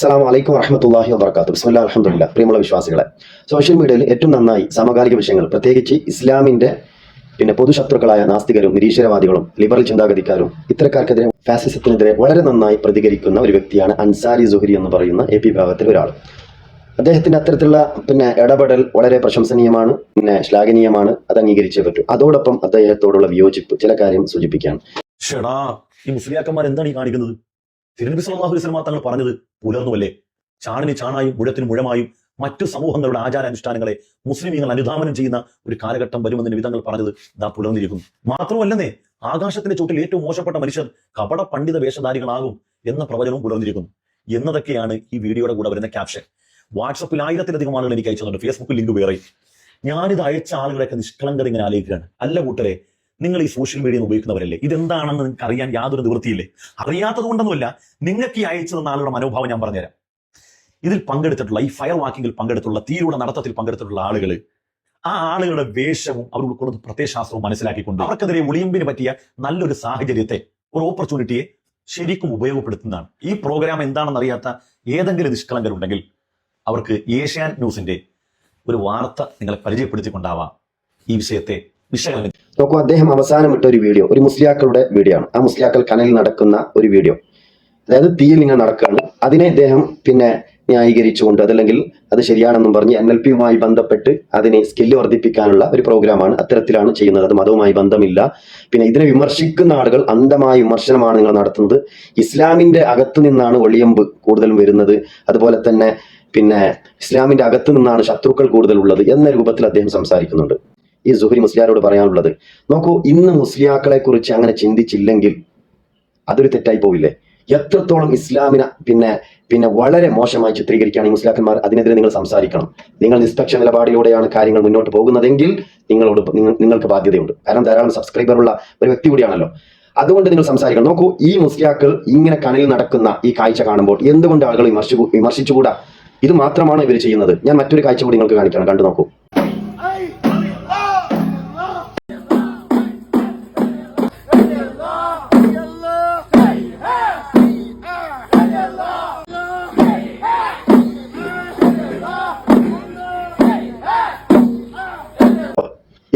അസ്സാം വലൈക്കും വറഹമത്തല്ലാഹി വാബർക്കാത്തു ബിസ്മില്ല അലഹമുല്ല പ്രിയമുള്ള വിശ്വാസികളെ സോഷ്യൽ മീഡിയയിൽ ഏറ്റവും നന്നായി സമകാലിക വിഷയങ്ങൾ പ്രത്യേകിച്ച് ഇസ്ലാമിന്റെ പിന്നെ പൊതുശത്രുക്കളായ നാസ്തികരും നിരീശ്വരവാദികളും ലിബറൽ ചിന്താഗതിക്കാരും ഇത്തരക്കാർക്കെതിരെ ഫാസിസത്തിനെതിരെ വളരെ നന്നായി പ്രതികരിക്കുന്ന ഒരു വ്യക്തിയാണ് അൻസാരി സുഹരി എന്ന് പറയുന്ന എ പി വിഭാഗത്തിൽ ഒരാൾ. അദ്ദേഹത്തിന്റെ അത്തരത്തിലുള്ള പിന്നെ ഇടപെടൽ വളരെ പ്രശംസനീയമാണ് പിന്നെ ശ്ലാഘനീയമാണ് അത് അംഗീകരിച്ചേ പറ്റൂ. അതോടൊപ്പം അദ്ദേഹത്തോടുള്ള വിയോജിപ്പ് ചില കാര്യം സൂചിപ്പിക്കാൻ ഷെടാ ഈ മുസ്ലിയാക്കന്മാർ എന്താണ് ഈ കാണിക്കുന്നത്? തിരുനബി സല്ലല്ലാഹു അലൈഹി വസല്ലം തങ്ങൾ പറഞ്ഞത് പുലർന്നുവല്ലേ? ചാണിന് ചാണായും മുഴത്തിന് മുഴമായും മറ്റു സമൂഹങ്ങളുടെ ആചാരാനുഷ്ഠാനങ്ങളെ മുസ്ലിമീങ്ങൾ അനുധാവനം ചെയ്യുന്ന ഒരു കാലഘട്ടം വരുമെന്ന് വിധങ്ങൾ പറഞ്ഞത് ദാ പുലർന്നിരിക്കുന്നു. മാത്രമല്ലെന്നേ ആകാശത്തിന്റെ ചുട്ടിൽ ഏറ്റവും മോശപ്പെട്ട മനുഷ്യർ കപട പണ്ഡിത വേഷധാരികളാകും എന്ന പ്രവചനവും പുലർന്നിരിക്കുന്നു. എന്നതൊക്കെയാണ് ഈ വീഡിയോയുടെ കൂടെ വരുന്ന ക്യാപ്ഷൻ വാട്സപ്പിൽ ആയിരത്തിലധികം ആളുകൾ എനിക്ക് അയച്ചിട്ടുണ്ട്. ഫേസ്ബുക്കിൽ ലിങ്ക് വേറെ. ഞാനിത് അയച്ച ആളുകളൊക്കെ നിഷ്കളങ്കത ഇങ്ങനെ ആലോചിക്കുകയാണ്. അല്ല കൂട്ടരെ നിങ്ങൾ ഈ സോഷ്യൽ മീഡിയ ഉപയോഗിക്കുന്നവരല്ലേ? ഇതെന്താണെന്ന് നിങ്ങൾക്ക് അറിയാൻ യാതൊരു നിവൃത്തിയില്ലേ? അറിയാത്തത് കൊണ്ടൊന്നുമല്ല നിങ്ങൾക്ക് ഈ അയച്ചു തന്ന ആളുടെ മനോഭാവം ഞാൻ പറഞ്ഞുതരാം. ഇതിൽ പങ്കെടുത്തിട്ടുള്ള ഈ ഫയർ വാക്കിങ്ങിൽ പങ്കെടുത്തുള്ള തീരുടെ നടത്തത്തിൽ പങ്കെടുത്തിട്ടുള്ള ആളുകൾ ആ ആളുകളുടെ വേഷവും അവർ ഉൾക്കൊള്ളുന്ന പ്രത്യയശാസ്ത്രവും മനസ്സിലാക്കിക്കൊണ്ട് അവർക്കെതിരെ ഒളിയമ്പിന് പറ്റിയ നല്ലൊരു സാഹചര്യത്തെ ഒരു ഓപ്പർച്യൂണിറ്റിയെ ശരിക്കും ഉപയോഗപ്പെടുത്തുന്നതാണ്. ഈ പ്രോഗ്രാം എന്താണെന്ന് അറിയാത്ത ഏതെങ്കിലും നിഷ്കളങ്കരുണ്ടെങ്കിൽ അവർക്ക് ഏഷ്യാൻ ന്യൂസിന്റെ ഒരു വാർത്ത നിങ്ങളെ പരിചയപ്പെടുത്തിക്കൊണ്ടാവാം ഈ വിഷയത്തെ നോക്കൂ അദ്ദേഹം അവസാനം ഇട്ട ഒരു വീഡിയോ ഒരു മുസ്ലിയാക്കളുടെ വീഡിയോ ആണ് ആ മുസ്ലിയാക്കൾ കനലിൽ നടക്കുന്ന ഒരു വീഡിയോ. അതായത് തീയിൽ ഇങ്ങനെ നടക്കുകയാണ്. അതിനെ ഇദ്ദേഹം പിന്നെ ന്യായീകരിച്ചുകൊണ്ട് അതല്ലെങ്കിൽ അത് ശരിയാണെന്നും പറഞ്ഞ് എൻ എൽ പിയുമായി ബന്ധപ്പെട്ട് അതിനെ സ്കില്ല് വർദ്ധിപ്പിക്കാനുള്ള ഒരു പ്രോഗ്രാമാണ് അത്തരത്തിലാണ് ചെയ്യുന്നത്. അത് മതവുമായി ബന്ധമില്ല. പിന്നെ ഇതിനെ വിമർശിക്കുന്ന ആളുകൾ അന്ധമായ വിമർശനമാണ് നിങ്ങൾ നടത്തുന്നത്. ഇസ്ലാമിന്റെ അകത്തു നിന്നാണ് ഒളിയമ്പ് കൂടുതലും വരുന്നത്. അതുപോലെ തന്നെ പിന്നെ ഇസ്ലാമിന്റെ അകത്തു നിന്നാണ് ശത്രുക്കൾ കൂടുതലുള്ളത് എന്ന രൂപത്തിൽ അദ്ദേഹം സംസാരിക്കുന്നുണ്ട്. ഈ സുഹരി മുസ്ലിയാരോട് പറയാനുള്ളത്. നോക്കൂ ഇന്ന് മുസ്ലിയാക്കളെ കുറിച്ച് അങ്ങനെ ചിന്തിച്ചില്ലെങ്കിൽ അതൊരു തെറ്റായി പോവില്ലേ? എത്രത്തോളം ഇസ്ലാമിനെ പിന്നെ പിന്നെ വളരെ മോശമായി ചിത്രീകരിക്കുകയാണ് ഈ മുസ്ലാക്കന്മാർ അതിനെതിരെ നിങ്ങൾ സംസാരിക്കണം. നിങ്ങൾ നിഷ്പക്ഷ നിലപാടിലൂടെയാണ് കാര്യങ്ങൾ മുന്നോട്ട് പോകുന്നതെങ്കിൽ നിങ്ങളോട് നിങ്ങൾക്ക് ബാധ്യതയുണ്ട്. കാരണം ധാരാളം സബ്സ്ക്രൈബർ ഉള്ള ഒരു വ്യക്തി കൂടിയാണല്ലോ. അതുകൊണ്ട് നിങ്ങൾ സംസാരിക്കണം. നോക്കൂ ഈ മുസ്ലിയാക്കൾ ഇങ്ങനെ കനലിൽ നടക്കുന്ന ഈ കാഴ്ച കാണുമ്പോൾ എന്തുകൊണ്ട് ആളുകൾ വിമർശിച്ചു വിമർശിച്ചുകൂടാ? ഇത് മാത്രമാണ് ഇവർ ചെയ്യുന്നത്. ഞാൻ മറ്റൊരു കാഴ്ച കൂടി നിങ്ങൾക്ക് കാണിക്കണം. കണ്ടു നോക്കൂ.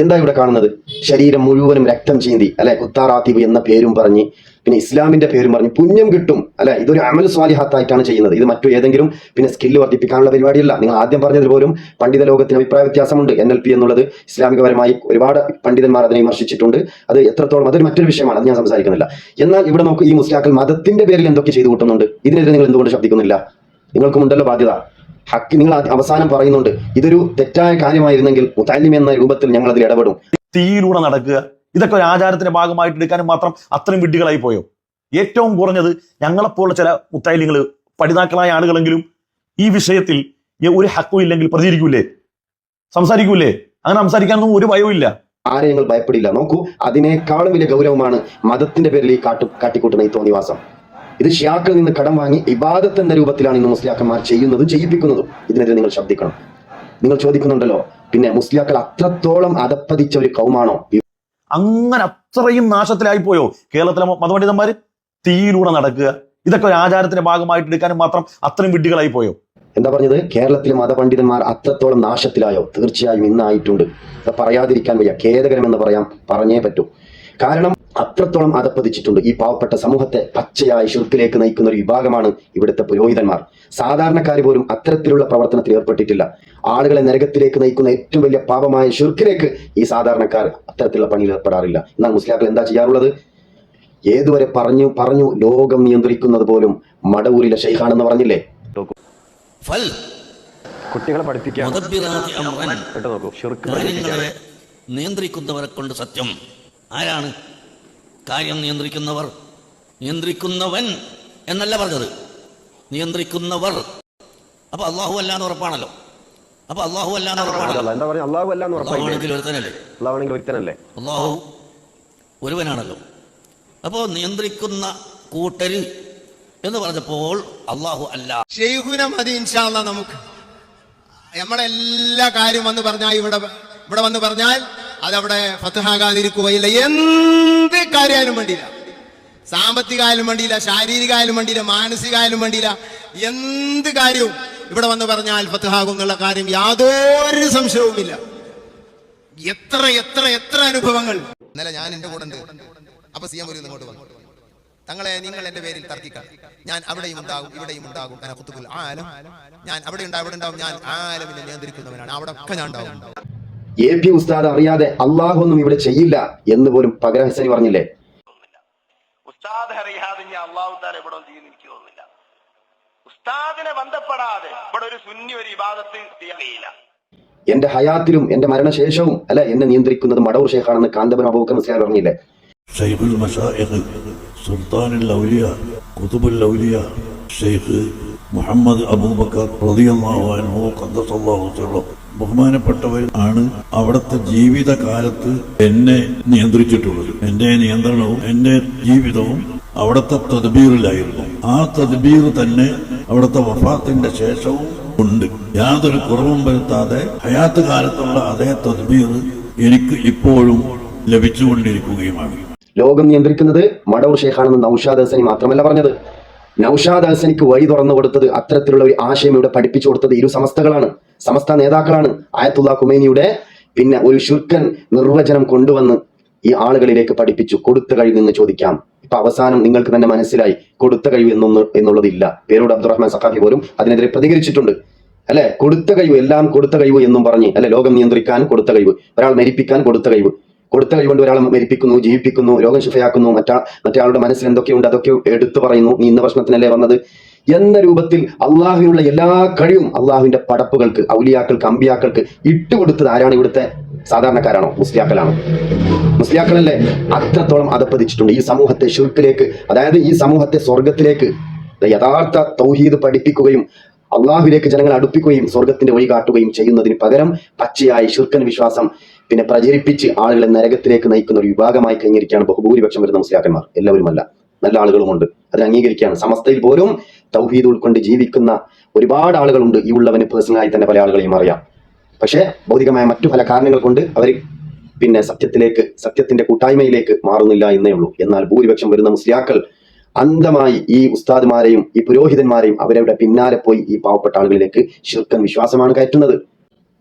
എന്താ ഇവിടെ കാണുന്നത്? ശരീരം മുഴുവനും രക്തം ചീന്തി അല്ലെ? കുത്താറാത്തീബ് എന്ന പേരും പറഞ്ഞ് പിന്നെ ഇസ്ലാമിന്റെ പേരും പറഞ്ഞ് പുണ്യം കിട്ടും അല്ലെ? ഇതൊരു അമൽ സ്വാലിഹാത്തായിട്ടാണ് ചെയ്യുന്നത്. ഇത് മറ്റു ഏതെങ്കിലും പിന്നെ സ്കില്ല് വർദ്ധിപ്പിക്കാനുള്ള പരിപാടിയല്ല. നിങ്ങൾ ആദ്യം പറഞ്ഞതിൽ പോലും പണ്ഡിത ലോകത്തിന് അഭിപ്രായ വ്യത്യാസമുണ്ട്. എൻ എൽ പി എന്നുള്ളത് ഇസ്ലാമികപരമായി ഒരുപാട് പണ്ഡിതന്മാർ അതിനെ വിമർശിച്ചിട്ടുണ്ട്. അത് എത്രത്തോളം അതൊരു മറ്റൊരു വിഷയമാണ്. അത് ഞാൻ സംസാരിക്കുന്നില്ല. എന്നാൽ ഇവിടെ നമുക്ക് ഈ മുസ്ലിയാക്കൾ മതത്തിന്റെ പേരിൽ എന്തൊക്കെ ചെയ്തു കൂട്ടുന്നുണ്ട്? ഇതിനെതിരെ നിങ്ങൾ എന്തുകൊണ്ട് ശബ്ദിക്കുന്നില്ല? നിങ്ങൾക്കുമുണ്ടല്ലോ ബാധ്യത. ഹക്ക് നിങ്ങൾ അവസാനം പറയുന്നുണ്ട് ഇതൊരു തെറ്റായ കാര്യമായിരുന്നെങ്കിൽ മുത്താലിം എന്ന രൂപത്തിൽ ഞങ്ങൾ അതിൽ ഇടപെടും. തീയിലൂടെ നടക്കുക. ഇതൊക്കെ ഒരു ആചാരത്തിന്റെ ഭാഗമായിട്ട് എടുക്കാനും മാത്രം അത്രയും വിഡ്ഢികളായി പോയോ? ഏറ്റവും കുറഞ്ഞത് ഞങ്ങളെപ്പോലുള്ള ചില മുത്തായിലിങ്ങൾ പഠിതാക്കളായ ആളുകളെങ്കിലും ഈ വിഷയത്തിൽ ഒരു ഹക്കും ഇല്ലെങ്കിൽ പ്രതികരിക്കൂലേ? സംസാരിക്കൂലേ? അങ്ങനെ സംസാരിക്കാനൊന്നും ഒരു ഭയവും ഇല്ല. ആരെ ഞങ്ങൾ ഭയപ്പെടില്ല. നോക്കൂ അതിനേക്കാളും വലിയ ഗൗരവമാണ് മതത്തിന്റെ പേരിൽ ഈ കാട്ടു കാട്ടിക്കൂട്ടുന്ന ഈ തോന്നിവാസം. ഇത് ഷിയാക്കളിൽ നിന്ന് കടം വാങ്ങി ഇബാദത്ത് എന്ന രൂപത്തിലാണ് ഇന്ന് മുസ്ലിയാക്കന്മാർ ചെയ്യുന്നതും ചെയ്യിപ്പിക്കുന്നതും. ഇതിനെതിരെ നിങ്ങൾ ശബ്ദിക്കണം നിങ്ങൾ ചോദിക്കുന്നുണ്ടല്ലോ പിന്നെ മുസ്ലിയാക്കൾ അത്രത്തോളം അതപ്പതിച്ച ഒരു കൗമാണോ? അങ്ങനെ അത്രയും നാശത്തിലായി പോയോ കേരളത്തിലെ മതപണ്ഡിതന്മാർ തീയിലൂടെ നടക്കുക. ഇതൊക്കെ ഒരു ആചാരത്തിന്റെ ഭാഗമായിട്ട് എടുക്കാനും മാത്രം അത്രയും വിഡ്ഢികളായി പോയോ എന്താ പറഞ്ഞത്? കേരളത്തിലെ മതപണ്ഡിതന്മാർ അത്രത്തോളം നാശത്തിലായോ? തീർച്ചയായും ഇന്നായിട്ടുണ്ട്. പറയാതിരിക്കാൻ വയ്യ. ഖേദകരമെന്ന് പറയാം. പറഞ്ഞേ പറ്റൂ. കാരണം അത്രത്തോളം അതപ്പതിച്ചിട്ടുണ്ട് ഈ പാവപ്പെട്ട സമൂഹത്തെ പച്ചയായി ഷിർക്കിലേക്ക് നയിക്കുന്ന ഒരു വിഭാഗമാണ് ഇവിടുത്തെ പുരോഹിതന്മാർ. സാധാരണക്കാർ പോലും അത്തരത്തിലുള്ള പ്രവർത്തനത്തിൽ ഏർപ്പെട്ടിട്ടില്ല. ആളുകളെ നരകത്തിലേക്ക് നയിക്കുന്ന ഏറ്റവും വലിയ പാപമായ ശുർക്കിലേക്ക് ഈ സാധാരണക്കാർ അത്തരത്തിലുള്ള പണിയിൽ ഏർപ്പെടാറില്ല. എന്നാൽ മുസ്ലിയാക്കൾ എന്താ ചെയ്യാറുള്ളത്? ഏതുവരെ പറഞ്ഞു പറഞ്ഞു ലോകം നിയന്ത്രിക്കുന്നത് പോലും മടവൂരിലെ ഷെയ്ഖാണെന്ന് പറഞ്ഞില്ലേ? ഫൽ. കുട്ടികളെ പഠിപ്പിക്കാൻ നിയന്ത്രിക്കുന്നവരെ കൊണ്ട് സത്യം. ആരാണ് കാര്യം നിയന്ത്രിക്കുന്നവർ നിയന്ത്രിക്കുന്നവൻ എന്നല്ല പറഞ്ഞത്. നിയന്ത്രിക്കുന്നവർ. അപ്പൊ അള്ളാഹു അല്ലാന്ന് ഉറപ്പാണല്ലോ. അപ്പൊ അള്ളാഹു അല്ലാന്ന് ഉറപ്പാണല്ലോ. അല്ല, എന്താ പറഞ്ഞ അള്ളാഹു ഒരുവനാണല്ലോ. അപ്പോൾ നിയന്ത്രിക്കുന്ന കൂട്ടര് എന്ന് പറഞ്ഞപ്പോൾ അള്ളാഹു അല്ല. ഷെയ്ഖുന മതി ഇൻഷാല്ല നമുക്ക്. നമ്മളെല്ലാ കാര്യം വന്ന് പറഞ്ഞാൽ ഇവിടെ ഇവിടെ വന്ന് പറഞ്ഞാൽ അതവിടെ ഫത്തഹാകാതിരിക്കുകയില്ല എന്ത് കാര്യമായാലും വേണ്ടിയില്ല. സാമ്പത്തികമായാലും വേണ്ടിയില്ല ശാരീരികമായാലും വേണ്ടിയില്ല മാനസികമായാലും വേണ്ടിയില്ല. എന്ത് കാര്യവും ഇവിടെ വന്ന് പറഞ്ഞാൽ ഫത്തഹാകും എന്നുള്ള കാര്യം യാതൊരു സംശയവുമില്ല. എത്ര എത്ര എത്ര അനുഭവങ്ങൾ. ഇന്നലെ ഞാൻ എന്റെ കൂടെ അപ്പൊ സി എം ഒരു ഇങ്ങോട്ട് വന്നു. തങ്ങളെ നിങ്ങൾ എന്റെ പേരിൽ തർക്കിക്കാം ഞാൻ അവിടെയും ഉണ്ടാകും ഇവിടെയും ഉണ്ടാകും. ഞാൻ ആലം. ഞാൻ അവിടെ ഉണ്ടാവും അവിടെ ഉണ്ടാവും ഞാൻ ആലമിനെ നിയന്ത്രിക്കുന്നവനാണ്. അവിടെ ഒക്കെ ഞാൻ ഉണ്ടാവും. എ പി ഉസ്താദ് അറിയാതെ അള്ളാഹൊന്നും ഇവിടെ ചെയ്യില്ല എന്ന് പോലും പകരം ഹസനി പറഞ്ഞില്ലേ ഉസ്താദ് അറിയാതെ ഞാൻ അള്ളാഹു താല ഇവിടെ ചെയ്യുന്ന എനിക്ക് തോന്നുന്നില്ല. ഉസ്താദിനെ ബന്ധപ്പെടാതെ ഇവിടെ ഒരു സുന്നി ഒരു വിവാദത്തിൽ ചെയ്യില്ല എന്റെ ഹയാത്തിലും എന്റെ മരണശേഷവും അല്ല എന്നെ നിയന്ത്രിക്കുന്നത് മടവൂർ ഷേഖാണെന്ന് കാന്തപുരം അബൂക്കർ മുസ്ലിം പറഞ്ഞില്ലേ? സുൽത്താനുൽ ഔലിയ കുതുബുൽ ഔലിയ ഷെയ്ഖ് മുഹമ്മദ് അബൂബക്കർ റളിയല്ലാഹു അൻഹു ഖദ്ദസല്ലാഹു സിറഹു ബഹുമാനപ്പെട്ടവർ ആണ് അവിടുത്തെ ജീവിതകാലത്ത് എന്നെ നിയന്ത്രിച്ചിട്ടുള്ളത്. എന്റെ നിയന്ത്രണവും എന്റെ ജീവിതവും അവിടുത്തെ തദ്ബീറിലായിരുന്നു. ആ തദ്ബീർ തന്നെ അവിടുത്തെ വഫാത്തിന്റെ ശേഷവും ഉണ്ട്. യാതൊരു കുറവും വരുത്താതെ ഹയാത്ത് കാലത്തുള്ള അതേ തദ്ബീർ എനിക്ക് ഇപ്പോഴും ലഭിച്ചുകൊണ്ടിരിക്കുകയുമാണ്. ലോകം നിയന്ത്രിക്കുന്നത് മടവൂർ ഷേഖാണെന്ന് നൌഷാദ് ഹസനി മാത്രമല്ല പറഞ്ഞത്. നൌഷാദ് ഹസനിക്ക് വഴി തുറന്നു കൊടുത്തത് അത്തരത്തിലുള്ള ഒരു ആശയം ഇവിടെ പഠിപ്പിച്ചു കൊടുത്തത് ഇരു സമസ്തകളാണ്. സമസ്ത നേതാക്കളാണ് ആയത്തുള്ള കുമേനിയുടെ പിന്നെ ഒരു ശുർക്കൻ നിർവചനം കൊണ്ടുവന്ന് ഈ ആളുകളിലേക്ക് പഠിപ്പിച്ചു. കൊടുത്ത കഴിവ് എന്ന് ചോദിക്കാം. ഇപ്പൊ അവസാനം നിങ്ങൾക്ക് തന്നെ മനസ്സിലായി. കൊടുത്ത കഴിവ് എന്നൊന്ന് എന്നുള്ളതില്ല. പേരോട് അബ്ദുറഹ്മാൻ സഖാഫി പോലും അതിനെതിരെ പ്രതികരിച്ചിട്ടുണ്ട്. അല്ലെ? കൊടുത്ത കഴിവ് എല്ലാം കൊടുത്ത കഴിവ് എന്നും പറഞ്ഞ് അല്ലെ? ലോകം നിയന്ത്രിക്കാൻ കൊടുത്ത കഴിവ്. ഒരാൾ മരിപ്പിക്കാൻ കൊടുത്ത കഴിവ്. കൊടുത്ത കഴിവുകൊണ്ട് ഒരാളെ മരിപ്പിക്കുന്നു ജീവിപ്പിക്കുന്നു രോഗം ശുഭയാക്കുന്നു മറ്റാ മറ്റേ മനസ്സിൽ എന്തൊക്കെയുണ്ട് അതൊക്കെ എടുത്തു പറയുന്നു നീ ഇന്ന പ്രശ്നത്തിനല്ലേ വന്നത്? എന്ന രൂപത്തിൽ അള്ളാഹുവിനുള്ള എല്ലാ കഴിവും അള്ളാഹുവിന്റെ പടപ്പുകൾക്ക് ഔലിയാക്കൾക്ക് അമ്പിയാക്കൾക്ക് ഇട്ടുകൊടുത്തത് ആരാണ് ഇവിടുത്തെ സാധാരണക്കാരാണോ? മുസ്ലിയാക്കളാണോ? മുസ്ലിയാക്കളല്ലേ അത്രത്തോളം അതപ്പതിച്ചിട്ടുണ്ട് ഈ സമൂഹത്തെ ശുൽക്കിലേക്ക് അതായത് ഈ സമൂഹത്തെ സ്വർഗത്തിലേക്ക് യഥാർത്ഥ തൗഹീദ് പഠിപ്പിക്കുകയും അള്ളാഹുവിലേക്ക് ജനങ്ങളെ അടുപ്പിക്കുകയും സ്വർഗത്തിന്റെ വഴി കാട്ടുകയും ചെയ്യുന്നതിന് പകരം പച്ചയായി ശുർക്കൻ വിശ്വാസം പിന്നെ പ്രചരിപ്പിച്ച് ആളുകളെ നരകത്തിലേക്ക് നയിക്കുന്ന ഒരു വിഭാഗമായി കഴിഞ്ഞിരിക്കുകയാണ് ബഹുഭൂരിപക്ഷം വരുന്ന മുസ്ലിയാക്കന്മാർ. എല്ലാവരുമല്ല. നല്ല ആളുകളുമുണ്ട്. അതിനെ അംഗീകരിക്കുകയാണ്. സമസ്തയിൽ പോലും തൗഹീദ് ഉൾക്കൊണ്ട് ജീവിക്കുന്ന ഒരുപാട് ആളുകളുണ്ട്. ഈ ഉള്ളവന് പേഴ്സണലായി തന്നെ പല ആളുകളെയും അറിയാം. പക്ഷേ ഭൗതികമായ മറ്റു പല കാരണങ്ങൾ കൊണ്ട് അവർ പിന്നെ സത്യത്തിലേക്ക് സത്യത്തിന്റെ കൂട്ടായ്മയിലേക്ക് മാറുന്നില്ല എന്നേ ഉള്ളൂ. എന്നാൽ ഭൂരിപക്ഷം വരുന്ന മുസ്ലിയാക്കൾ അന്ധമായി ഈ ഉസ്താദ്മാരെയും ഈ പുരോഹിതന്മാരെയും അവരവിടെ പിന്നാലെ പോയി ഈ പാവപ്പെട്ട ആളുകളിലേക്ക് ശിർക്കൻ വിശ്വാസമാണ് കയറ്റുന്നത്.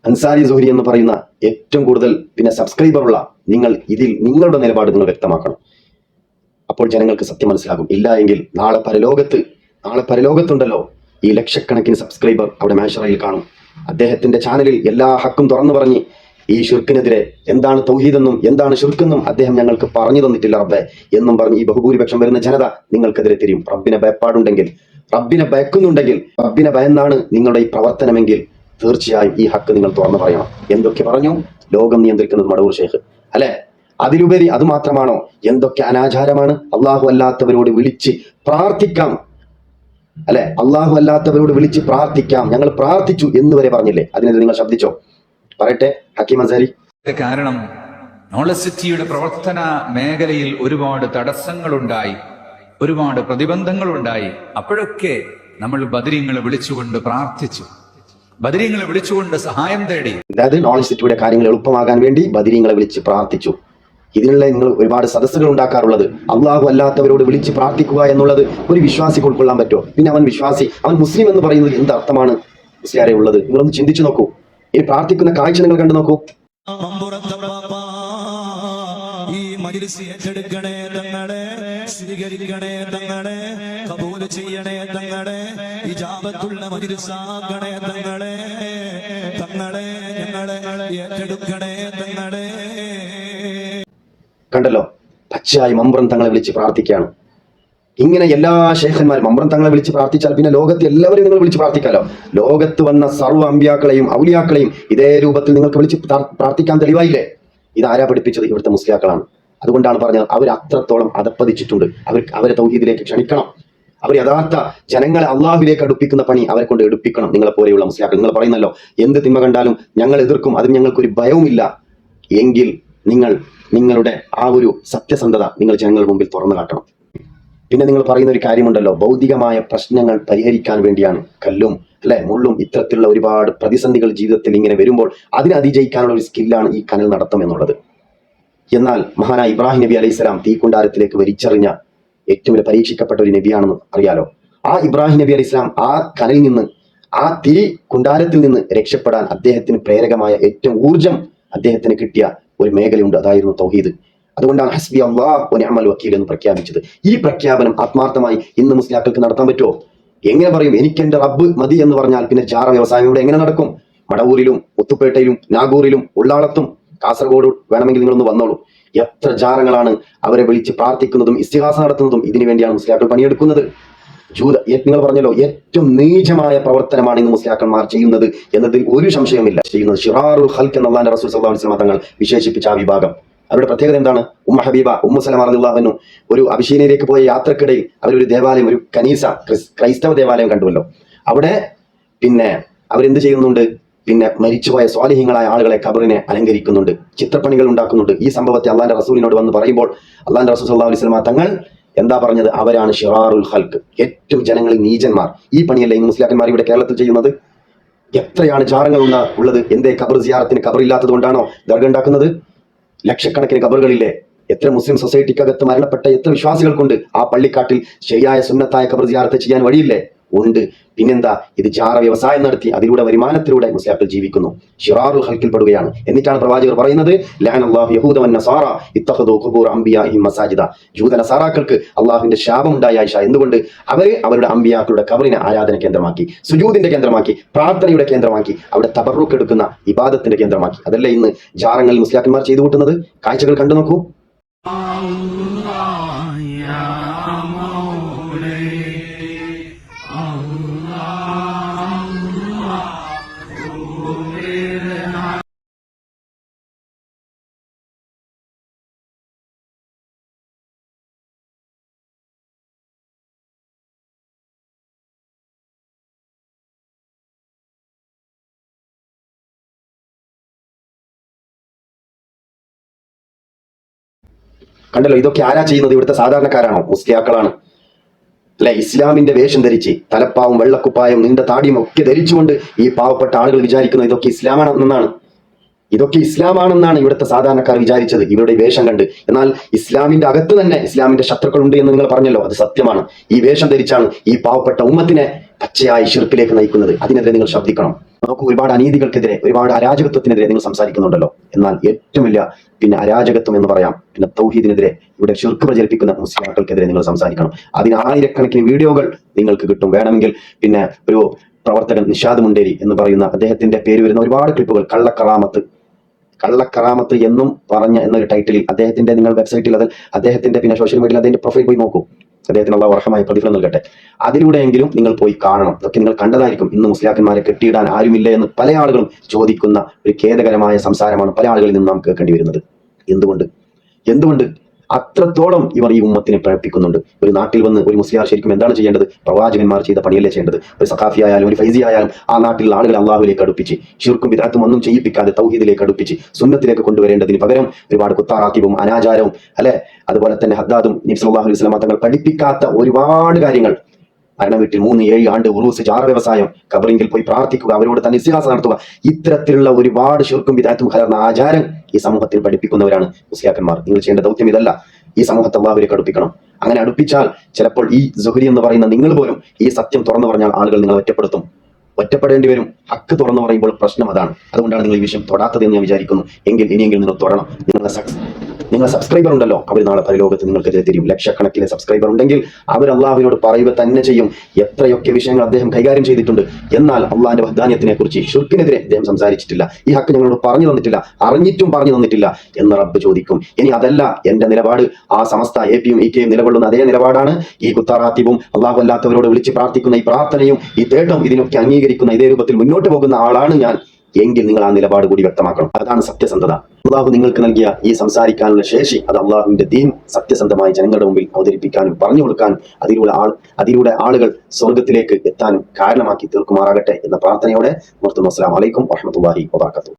അൻസാരി സുഹരി എന്ന് പറയുന്ന ഏറ്റവും കൂടുതൽ പിന്നെ സബ്സ്ക്രൈബർ ഉള്ള നിങ്ങൾ ഇതിൽ നിങ്ങളുടെ നിലപാട് നിങ്ങൾ വ്യക്തമാക്കണം. അപ്പോൾ ജനങ്ങൾക്ക് സത്യം മനസ്സിലാകും. ഇല്ല എങ്കിൽ നാളെ പരലോകത്ത് നാളെ പരലോകത്തുണ്ടല്ലോ ഈ ലക്ഷക്കണക്കിന് സബ്സ്ക്രൈബർ അവിടെ മാഷറയിൽ കാണും. അദ്ദേഹത്തിന്റെ ചാനലിൽ എല്ലാ ഹക്കും തുറന്നു പറഞ്ഞ് ഈ ഷുർക്കിനെതിരെ എന്താണ് തൗഹീദെന്നും എന്താണ് ഷുർക്കെന്നും അദ്ദേഹം ഞങ്ങൾക്ക് പറഞ്ഞു തന്നിട്ടില്ല റബ്ബെ എന്നും പറഞ്ഞ് ഈ ബഹുഭൂരിപക്ഷം വരുന്ന ജനത നിങ്ങൾക്കെതിരെ തിരിയും. റബ്ബിനെ ഭയപ്പാടുണ്ടെങ്കിൽ റബ്ബിനെ ഭയക്കുന്നുണ്ടെങ്കിൽ റബ്ബിനെ ഭയന്നാണ് നിങ്ങളുടെ ഈ പ്രവർത്തനമെങ്കിൽ തീർച്ചയായും ഈ ഹക്ക് നിങ്ങൾ തുറന്നു പറയണം. എന്തൊക്കെ പറഞ്ഞു? ലോകം നിയന്ത്രിക്കുന്നത് മടവൂർ ഷേഖ് അല്ലെ? അതിലുപരി അത് മാത്രമാണോ? എന്തൊക്കെ അനാചാരമാണ്? അള്ളാഹു അല്ലാത്തവരോട് വിളിച്ച് പ്രാർത്ഥിക്കാം. അല്ലെ? അള്ളാഹു അല്ലാത്തവരോട് വിളിച്ച് പ്രാർത്ഥിക്കാം. ഞങ്ങൾ പ്രാർത്ഥിച്ചു എന്ന് വരെ പറഞ്ഞില്ലേ? അതിനെതിരെ നിങ്ങൾ ശബ്ദിച്ചോ? പറയട്ടെ ഹക്കീം അസാരി കാരണം നോളസിറ്റിയുടെ പ്രവർത്തന മേഖലയിൽ ഒരുപാട് തടസ്സങ്ങളുണ്ടായി. ഒരുപാട് പ്രതിബന്ധങ്ങളുണ്ടായി. അപ്പോഴൊക്കെ നമ്മൾ ബദരീങ്ങളെ വിളിച്ചുകൊണ്ട് പ്രാർത്ഥിച്ചു. ബദരീങ്ങളെ വിളിച്ചുകൊണ്ട് സഹായം തേടി. അതായത് നോളജ് സിറ്റിയുടെ കാര്യങ്ങൾ എളുപ്പമാകാൻ വേണ്ടി ബദിരീങ്ങളെ വിളിച്ച് പ്രാർത്ഥിച്ചു. ഇതിനുള്ള നിങ്ങൾ ഒരുപാട് സദസ്സുകൾ ഉണ്ടാക്കാറുള്ളത്. അള്ളാഹു അല്ലാത്തവരോട് വിളിച്ച് പ്രാർത്ഥിക്കുക എന്നുള്ളത് ഒരു വിശ്വാസിക്ക് ഉൾക്കൊള്ളാൻ പറ്റുമോ? പിന്നെ അവൻ വിശ്വാസി അവൻ മുസ്ലിം എന്ന് പറയുന്നത് എന്ത് അർത്ഥമാണ്? മുസ്ലിയാരെ ഉള്ളത്. നിങ്ങളൊന്ന് ചിന്തിച്ചു നോക്കൂ. ഈ പ്രാർത്ഥിക്കുന്ന കാഴ്ച നിങ്ങൾ കണ്ടു നോക്കൂ. ഈ മജിലിസ് ഏറ്റെടുക്കണേ തങ്ങളെ. സ്വീകരിക്കണേ തങ്ങളെ കബൂൽ ചെയ്യണേ തങ്ങളെ ഇജാബത്തുള്ള മജിലിസാക്കണേ തങ്ങളെ തങ്ങളെ ഞങ്ങളെ ഏറ്റെടുക്കണേ തങ്ങളെ. കണ്ടല്ലോ പച്ചയായി മമ്പ്രം തങ്ങളെ വിളിച്ച് പ്രാർത്ഥിക്കുകയാണ്. ഇങ്ങനെ എല്ലാ ശേഖന്മാരും മമ്പ്രം തങ്ങളെ വിളിച്ച് പ്രാർത്ഥിച്ചാൽ പിന്നെ ലോകത്ത് എല്ലാവരും നിങ്ങൾ വിളിച്ച് പ്രാർത്ഥിക്കാലോ? ലോകത്ത് വന്ന സർവ അമ്പ്യാക്കളെയും ഔലിയാക്കളെയും ഇതേ രൂപത്തിൽ നിങ്ങൾക്ക് വിളിച്ച് പ്രാർത്ഥിക്കാൻ തെളിവായില്ലേ? ഇത് ആരാ പഠിപ്പിച്ചത് ഇവിടുത്തെ മുസ്ലിയാക്കളാണ്. അതുകൊണ്ടാണ് പറഞ്ഞത് അവർ അത്രത്തോളം അതപ്പതിച്ചിട്ടുണ്ട്. അവർ അവരെ തൗഹീദിലേക്ക് ക്ഷണിക്കണം. അവർ യഥാർത്ഥ ജനങ്ങളെ അള്ളാഹുവിലേക്ക് അടുപ്പിക്കുന്ന പണി അവരെ കൊണ്ട് എടുപ്പിക്കണം. നിങ്ങളെ പോലെയുള്ള മുസ്ലിം നിങ്ങൾ പറയുന്നല്ലോ എന്ത് തിന്മ കണ്ടാലും ഞങ്ങൾ എതിർക്കും അതിന് ഞങ്ങൾക്കൊരു ഭയവുമില്ല. എങ്കിൽ നിങ്ങൾ നിങ്ങളുടെ ആ ഒരു സത്യസന്ധത നിങ്ങൾ ജനങ്ങളുടെ മുമ്പിൽ തുറന്നു കാട്ടണം. പിന്നെ നിങ്ങൾ പറയുന്ന ഒരു കാര്യമുണ്ടല്ലോ ഭൗതികമായ പ്രശ്നങ്ങൾ പരിഹരിക്കാൻ വേണ്ടിയാണ് കല്ലും അല്ലെ? മുള്ളും ഇത്തരത്തിലുള്ള ഒരുപാട് പ്രതിസന്ധികൾ ജീവിതത്തിൽ ഇങ്ങനെ വരുമ്പോൾ അതിനെ അതിജയിക്കാനുള്ള ഒരു സ്കില്ലാണ് ഈ കനൽ നടത്തം എന്നുള്ളത്. എന്നാൽ മഹാനായ ഇബ്രാഹിം നബി അലൈഹി സ്വലാം തീക്കുണ്ടാരത്തിലേക്ക് വലിച്ചെറിഞ്ഞ ഏറ്റവും വലിയ പരീക്ഷിക്കപ്പെട്ട ഒരു നബിയാണെന്ന് അറിയാലോ. ആ ഇബ്രാഹിം നബി അലൈഹി സ്വലാം ആ കനലിൽ നിന്ന് ആ തീ കുണ്ടാരത്തിൽ നിന്ന് രക്ഷപ്പെടാൻ അദ്ദേഹത്തിന് പ്രേരകമായ ഏറ്റവും ഊർജം അദ്ദേഹത്തിന് കിട്ടിയ ഒരു മേഖലയുണ്ട്. അതായിരുന്നു തൗഹീദ്. അതുകൊണ്ടാണ് ഹസ്ബി അള്ളാഹ് വക്കീൽ എന്ന് പ്രഖ്യാപിച്ചത്. ഈ പ്രഖ്യാപനം ആത്മാർത്ഥമായി ഇന്ന് മുസ്ലിയാക്കൾക്ക് നടത്താൻ പറ്റുമോ? എങ്ങനെ പറയും? എനിക്ക് എന്റെ റബ്ബ് മതി എന്ന് പറഞ്ഞാൽ പിന്നെ ജാറ വ്യവസായം ഇവിടെ എങ്ങനെ നടക്കും? മടവൂരിലും ഒത്തുപേട്ടയിലും നാഗൂറിലും ഉള്ളാളത്തും കാസർഗോഡ് വേണമെങ്കിൽ നിങ്ങളൊന്ന് വന്നോളൂ. എത്ര ജാരങ്ങളാണ് അവരെ വിളിച്ച് പ്രാർത്ഥിക്കുന്നതും ഇസ്തിഹാസം നടത്തുന്നതും ഇതിനു വേണ്ടിയാണ് മുസ്ലിയാക്കൾ പണിയെടുക്കുന്നത്. ജൂത നിങ്ങൾ പറഞ്ഞല്ലോ ഏറ്റവും നീചമായ പ്രവർത്തനമാണ് ഇന്ന് മുസ്ലിയാക്കന്മാർ ചെയ്യുന്നത് എന്നതിൽ ഒരു സംശയമില്ല ചെയ്യുന്നത് ഷിറാറുൽ ഹൽക്ക് എന്നുള്ള റസൂൽ അലൈഹി വസല്ലം തങ്ങൾ വിശേഷിപ്പിച്ച ആ വിഭാഗം. അവരുടെ പ്രത്യേകത എന്താണ്? ഉമ്മ ഹബീബ ഉമ്മ സലമ റളിയല്ലാഹു ഒരു അഭിഷേനയിലേക്ക് പോയ യാത്രക്കിടയിൽ അവരൊരു ദേവാലയം ഒരു കനീസ ക്രൈസ്തവ ദേവാലയം കണ്ടുവല്ലോ. അവിടെ പിന്നെ അവരെന്ത് ചെയ്യുന്നുണ്ട്? പിന്നെ മരിച്ചുപോയ സ്വാലിഹ്യങ്ങളായ ആളുകളെ ഖബറിനെ അലങ്കരിക്കുന്നുണ്ട് ചിത്രപ്പണികൾ ഉണ്ടാക്കുന്നുണ്ട്. ഈ സംഭവത്തെ അള്ളാന്റെ റസൂലിനോട് വന്ന് പറയുമ്പോൾ അള്ളാന്റെ റസൂൽ സല്ലല്ലാഹു അലൈഹി തങ്ങൾ എന്താ പറഞ്ഞത്? അവരാണ് ഷിറാറുൽ ഹൽക്ക് ഏറ്റവും ജനങ്ങളിൽ നീചന്മാർ. ഈ പണിയല്ലേ ഇന്ന് മുസ്ലിയാക്കന്മാർ ഇവിടെ കേരളത്തിൽ ചെയ്യുന്നത്? എത്രയാണ് ഉണ്ട ഉള്ളത്? എന്തേ ഖബർ സിയാറത്തിന് ഖബറില്ലാത്തത് കൊണ്ടാണോ ദർഗ ഉണ്ടാക്കുന്നത്? ലക്ഷക്കണക്കിന് ഖബറുകളില്ലേ എത്ര മുസ്ലിം സൊസൈറ്റിക്കകത്ത് മരണപ്പെട്ട എത്ര വിശ്വാസികൾക്കുണ്ട്? ആ പള്ളിക്കാട്ടിൽ ശരിയായ സുന്നത്തായ ഖബർ സിയാറത്ത് ചെയ്യാൻ വഴിയില്ലേ? ഉണ്ട്. പിന്നെന്താ? ഇത് ചാറ വ്യവസായം നടത്തി അതിലൂടെ വരുമാനത്തിലൂടെ മുസ്ലിയാക്കൾ ജീവിക്കുന്നു. ഷിറാറുൽ ഹൽക്കിൽ പെടുകയാണ്. എന്നിട്ടാണ് പ്രവാചകർ പറയുന്നത് അള്ളാഹുവിന്റെ ശാപം ഉണ്ടായ ആയിഷ എന്തുകൊണ്ട്? അവർ അവരുടെ അമ്പിയാക്കളുടെ കബറിനെ ആരാധന കേന്ദ്രമാക്കി സുജൂദിന്റെ കേന്ദ്രമാക്കി പ്രാർത്ഥനയുടെ കേന്ദ്രമാക്കി അവിടെ തബറുക്ക് എടുക്കുന്ന ഇബാദത്തിന്റെ കേന്ദ്രമാക്കി. അതല്ലേ ഇന്ന് ജാറങ്ങളിൽ മുസ്ലിയാക്കന്മാർ ചെയ്തു കൂട്ടുന്നത്? കാഴ്ചകൾ കണ്ടു നോക്കൂ. കണ്ടല്ലോ ഇതൊക്കെ ആരാ ചെയ്യുന്നത്? ഇവിടുത്തെ സാധാരണക്കാരാണോ? മുസ്ലിയാക്കളാണ്. അല്ലെ? ഇസ്ലാമിന്റെ വേഷം ധരിച്ച് തലപ്പാവും വെള്ളക്കുപ്പായും നീണ്ട താടിയും ഒക്കെ ധരിച്ചുകൊണ്ട് ഈ പാവപ്പെട്ട ആളുകൾ വിചാരിക്കുന്നത് ഇതൊക്കെ ഇസ്ലാമാണെന്നാണ്. ഇതൊക്കെ ഇസ്ലാമാണെന്നാണ് ഇവിടുത്തെ സാധാരണക്കാർ വിചാരിച്ചത്. ഇവരുടെ വേഷം കണ്ട്. എന്നാൽ ഇസ്ലാമിന്റെ അകത്ത് തന്നെ ഇസ്ലാമിന്റെ ശത്രുക്കളുണ്ട് എന്ന് നിങ്ങൾ പറഞ്ഞല്ലോ. അത് സത്യമാണ്. ഈ വേഷം ധരിച്ചാണ് ഈ പാവപ്പെട്ട ഉമ്മത്തിനെ പച്ചയായി ശിർപ്പിലേക്ക് നയിക്കുന്നത്. അതിനെതിരെ നിങ്ങൾ ശ്രദ്ധിക്കണം. നമുക്ക് ഒരുപാട് അനീതികൾക്കെതിരെ ഒരുപാട് അരാജകത്വത്തിനെതിരെ നിങ്ങൾ സംസാരിക്കുന്നുണ്ടല്ലോ. എന്നാൽ ഏറ്റവും വലിയ പിന്നെ അരാജകത്വം എന്ന് പറയാം പിന്നെ തൗഹീദിനെതിരെ ഇവിടെ ഷിർക്ക് പ്രചരിപ്പിക്കുന്ന മുസ്ലിംകൾക്കെതിരെ നിങ്ങൾ സംസാരിക്കണം. അതിന് ആയിരക്കണക്കിന് വീഡിയോകൾ നിങ്ങൾക്ക് കിട്ടും. വേണമെങ്കിൽ പിന്നെ ഒരു പ്രവർത്തകൻ നിഷാദ് മുണ്ടേരി എന്ന് പറയുന്ന അദ്ദേഹത്തിന്റെ പേര് വരുന്ന ഒരുപാട് ക്ലിപ്പുകൾ. കള്ളക്കറാമത്ത് കള്ളക്കറാമത്ത് എന്നും പറഞ്ഞ എന്നൊരു ടൈറ്റിലിൽ അദ്ദേഹത്തിന്റെ നിങ്ങൾ വെബ്സൈറ്റിൽ അതിൽ അദ്ദേഹത്തിന്റെ പിന്നെ സോഷ്യൽ മീഡിയയിൽ അതിന്റെ പ്രൊഫൈൽ പോയി നോക്കൂ. അദ്ദേഹത്തിനുള്ള അർഹമായ പ്രതിഫലം നൽകട്ടെ. അതിലൂടെയെങ്കിലും നിങ്ങൾ പോയി കാണണം. ഇതൊക്കെ നിങ്ങൾ കണ്ടതായിരിക്കും. ഇന്ന് മുസ്ലിയാക്കന്മാരെ കെട്ടിയിടാൻ ആരുമില്ല എന്ന് പല ആളുകളും ചോദിക്കുന്ന ഒരു ഖേദകരമായ സംസാരമാണ് പല ആളുകളിൽ നിന്ന് നാം കേൾക്കേണ്ടി വരുന്നത്. എന്തുകൊണ്ട്? എന്തുകൊണ്ട് അത്രത്തോളം ഇവർ ഈ ഉമ്മത്തിനെ പ്രഴപ്പിക്കുന്നുണ്ട് ഒരു നാട്ടിൽ വന്ന് ഒരു മുസ്ലിയാർ ശരിക്കും എന്താണ് ചെയ്യേണ്ടത്? പ്രവാചകന്മാർ ചെയ്ത പണിയല്ലേ ചെയ്യേണ്ടത്? ഒരു സഖാഫി ആയാലും ഒരു ഫൈസി ആയാലും ആ നാട്ടിലുള്ള ആളുകളെ അള്ളാഹുലേക്ക് അടുപ്പിച്ച് ഷിർക്കും വിദാത്തും ഒന്നും ചെയ്യിപ്പിക്കാതെ തൗഹീദിലേക്ക് അടുപ്പിച്ച് സുന്നത്തിലേക്ക് കൊണ്ടുവരേണ്ടതിന് പകരം ഒരുപാട് കുത്താറാക്കിവും അനാചാരവും അല്ലെ? അതുപോലെ തന്നെ ഹദ്ദാദും നിബ്സലാഹു അലൈഹി സ്വലാം തങ്ങൾ പഠിപ്പിക്കാത്ത ഒരുപാട് കാര്യങ്ങൾ. മരണ വീട്ടിൽ മൂന്ന് ഏഴ് ആണ്ട് ഉറൂസ് ജാറ വ്യവസായം കബറിങ്കിൽ പോയി പ്രാർത്ഥിക്കുക അവരോട് തന്നെ ഇസ്തിഹാസം നടത്തുക. ഇത്തരത്തിലുള്ള ഒരുപാട് ശുർക്കും വിദാത്തും കലർന്ന ആചാരം ഈ സമൂഹത്തിൽ പഠിപ്പിക്കുന്നവരാണ് മുസ്ലിയാക്കന്മാർ. നിങ്ങൾ ചെയ്യേണ്ട ദൗത്യം ഇതല്ല. ഈ സമൂഹത്തെ അള്ളാഹുവിലേക്ക് അടുപ്പിക്കണം അങ്ങനെ അടുപ്പിച്ചാൽ ചിലപ്പോൾ ഈ ജുഹരി എന്ന് പറയുന്ന നിങ്ങൾ പോലും ഈ സത്യം തുറന്നു പറഞ്ഞാൽ ആളുകൾ നിങ്ങളെ ഒറ്റപ്പെടുത്തും. ഒറ്റപ്പെടേണ്ടി വരും. ഹക്ക് തുറന്നു പറയുമ്പോൾ പ്രശ്നം അതാണ്. അതുകൊണ്ടാണ് നിങ്ങൾ ഈ വിഷയം തൊടാത്തത് എന്ന് ഞാൻ വിചാരിക്കുന്നു. എങ്കിൽ ഇനിയെങ്കിലും നിങ്ങൾ തൊടണം. നിങ്ങളുടെ സക്സ് നിങ്ങളെ സബ്സ്ക്രൈബർ ഉണ്ടല്ലോ. അവർ നാളെ പരലോകത്ത് നിങ്ങൾക്കെതിരെ തിരിയും ലക്ഷക്കണക്കിന് സബ്സ്ക്രൈബർ ഉണ്ടെങ്കിൽ അവർ അള്ളാഹുവിനോട് പറയുക തന്നെ ചെയ്യും. എത്രയൊക്കെ വിഷയങ്ങൾ അദ്ദേഹം കൈകാര്യം ചെയ്തിട്ടുണ്ട്. എന്നാൽ അള്ളാഹിന്റെ വഹദാന്യത്തിനെ കുറിച്ച് ഷുർക്കിനെതിരെ അദ്ദേഹം സംസാരിച്ചിട്ടില്ല. ഈ ഹക്ക് ഞങ്ങളോട് പറഞ്ഞു തന്നിട്ടില്ല. അറിഞ്ഞിട്ടും പറഞ്ഞു തന്നിട്ടില്ല എന്ന് റബ്ബ് ചോദിക്കും. ഇനി അതല്ല എന്റെ നിലപാട്. ആ സമസ്ത എ പിയും ഇ കെയും നിലകൊള്ളുന്ന അതേ നിലപാടാണ്. ഈ കുത്താറാത്തിവും അള്ളാഹു അല്ലാത്തവരോട് വിളിച്ച് പ്രാർത്ഥിക്കുന്ന ഈ പ്രാർത്ഥനയും ഈ തേട്ടം ഇതിനൊക്കെ അംഗീകരിക്കുന്ന ഇതേ രൂപത്തിൽ മുന്നോട്ട് പോകുന്ന ആളാണ് ഞാൻ എങ്കിൽ നിങ്ങൾ ആ നിലപാട് കൂടി വ്യക്തമാക്കണം. അതാണ് സത്യസന്ധത. അള്ളാഹു നിങ്ങൾക്ക് നൽകിയ ഈ സംസാരിക്കാനുള്ള ശേഷി അത് അള്ളാഹുവിന്റെ ദീൻ സത്യസന്ധമായി ജനങ്ങളുടെ മുമ്പിൽ അവതരിപ്പിക്കാനും പറഞ്ഞു കൊടുക്കാനും അതിലൂടെ ആൾ അതിലൂടെ ആളുകൾ സ്വർഗത്തിലേക്ക് എത്താനും കാരണമാക്കി തീർക്കുമാറാകട്ടെ എന്ന പ്രാർത്ഥനയോടെ നിർത്തുന്നു അസ്സാം അലൈക്കും വറഹ്മത്തുള്ളാഹി വബറകാതുഹു.